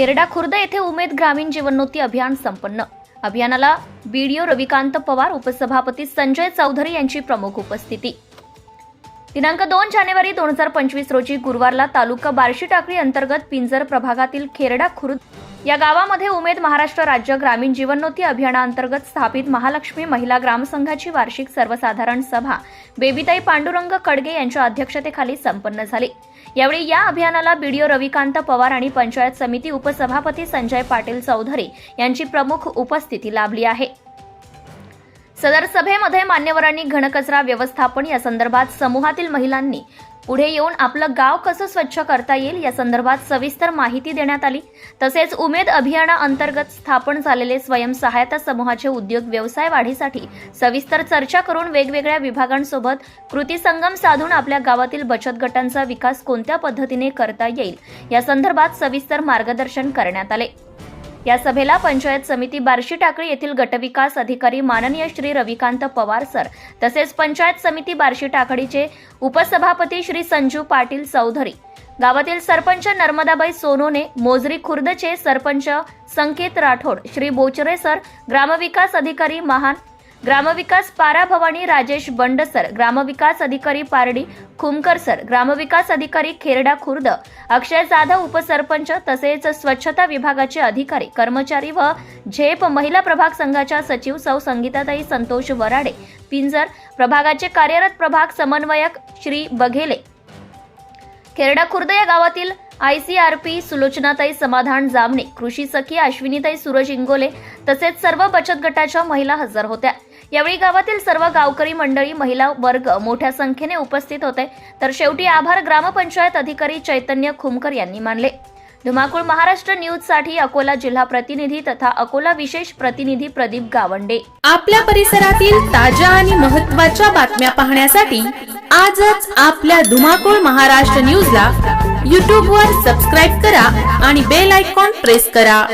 खेरडा खुर्द येथे उमेद ग्रामीण जीवनोन्नती अभियान संपन्न. अभियानाला बीडीओ रविकांत पवार उपसभापती संजय चौधरी यांची प्रमुख उपस्थिती. दिनांक दोन जानेवारी दोन हजार पंचवीस रोजी गुरुवारला तालुका बार्शी टाकळी अंतर्गत पिंजर प्रभागातील खेरडा खुर्द या गावामध्ये उमेद महाराष्ट्र राज्य ग्रामीण जीवनोन्नती अभियानाअंतर्गत स्थापित महालक्ष्मी महिला ग्रामसंघाची वार्षिक सर्वसाधारण सभा बेबीताई पांडुरंग कडगे यांच्या अध्यक्षतेखाली संपन्न झाली. यावेळी या अभियानाला बीडीओ रविकांत पवार आणि पंचायत समिती उपसभापती संजय पाटील चौधरी यांची प्रमुख उपस्थिती लाभली आहे. सदर सभेमध्ये मान्यवरांनी घनकचरा व्यवस्थापन या संदर्भात समूहातील महिलांनी पुढे येऊन आपलं गाव कसं स्वच्छ करता येईल या संदर्भात सविस्तर माहिती देण्यात आली. तसेच उमेद अभियानाअंतर्गत स्थापन झालेले स्वयंसहायता समूहाचे उद्योग व्यवसाय वाढीसाठी सविस्तर चर्चा करून वेगवेगळ्या विभागांसोबत कृती संगम साधून आपल्या गावातील बचत गटांचा विकास कोणत्या पद्धतीने करता येईल या संदर्भात सविस्तर मार्गदर्शन करण्यात आले. या सभेला पंचायत समिती बार्शी टाकळी येथील गटविकास अधिकारी माननीय श्री रविकांत पवार सर तसेच पंचायत समिती बार्शी टाकळीचे उपसभापती श्री संजू पाटील चौधरी गावातील सरपंच नर्मदाबाई सोनोने मोजरी खुर्दचे सरपंच संकेत राठोड श्री बोचरे सर ग्रामविकास अधिकारी महान ग्रामविकास पारा भवानी राजेश बंड सर ग्रामविकास अधिकारी पारडी खुमकर सर ग्रामविकास अधिकारी खेरडा खुर्द अक्षय जाधव उपसरपंच तसेच स्वच्छता विभागाचे अधिकारी कर्मचारी व झेप महिला प्रभाग संघाच्या सचिव सौ संगीताताई संतोष वराडे पिंजर प्रभागाचे कार्यरत प्रभाग समन्वयक श्री बघेले. खेरडा खुर्द या गावातील आयसीआरपी सुलोचनाताई समाधान जामणे कृषी सखी अश्विनीताई सूरज इंगोले तसेच सर्व बचत गटाच्या महिला हजर होत्या. यावेळी गावातील सर्व गावकरी मंडळी महिला वर्ग मोठ्या संख्येने उपस्थित होते. तर शेवटी आभार ग्रामपंचायत अधिकारी चैतन्य खुमकर यांनी मानले. धुमाकूळ महाराष्ट्र न्यूजसाठी अकोला जिल्हा प्रतिनिधी तथा अकोला विशेष प्रतिनिधी प्रदीप गावंडे. आपल्या परिसरातील ताज्या आणि महत्त्वाच्या बातम्या पाहण्यासाठी आजच आपल्या धुमाकूळ महाराष्ट्र न्यूजला यूट्यूबवर सबस्क्राईब करा आणि बेल आयकॉन प्रेस करा.